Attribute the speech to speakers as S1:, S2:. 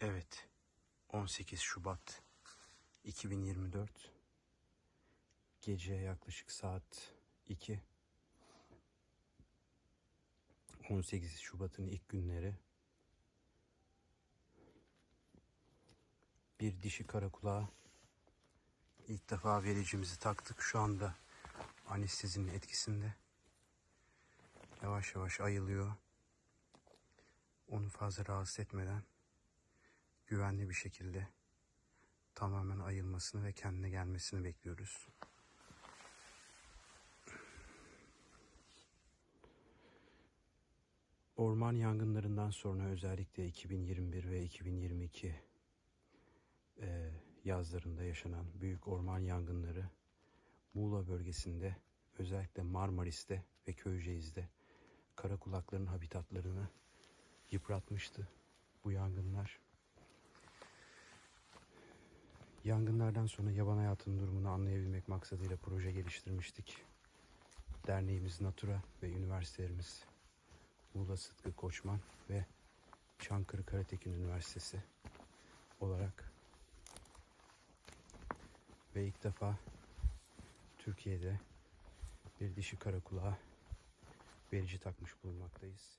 S1: Evet. 18 Şubat 2024 gece yaklaşık saat 2 18 Şubat'ın ilk günleri bir dişi karakulağa ilk defa vericimizi taktık. Şu anda anestezinin etkisinde. Yavaş yavaş ayılıyor. Onu fazla rahatsız etmeden güvenli bir şekilde tamamen ayılmasını ve kendine gelmesini bekliyoruz. Orman yangınlarından sonra özellikle 2021 ve 2022 eee, yazlarında yaşanan büyük orman yangınları Muğla bölgesinde özellikle Marmaris'te ve Köyceğiz'de karakulakların habitatlarını yıpratmıştı bu yangınlar. Yangınlardan sonra yaban hayatının durumunu anlayabilmek maksadıyla proje geliştirmiştik. Derneğimiz Natura ve üniversitelerimiz Muğla Sıtkı Koçman ve Çankırı Karatekin Üniversitesi olarak ve ilk defa Türkiye'de bir dişi karakulağa verici takmış bulunmaktayız.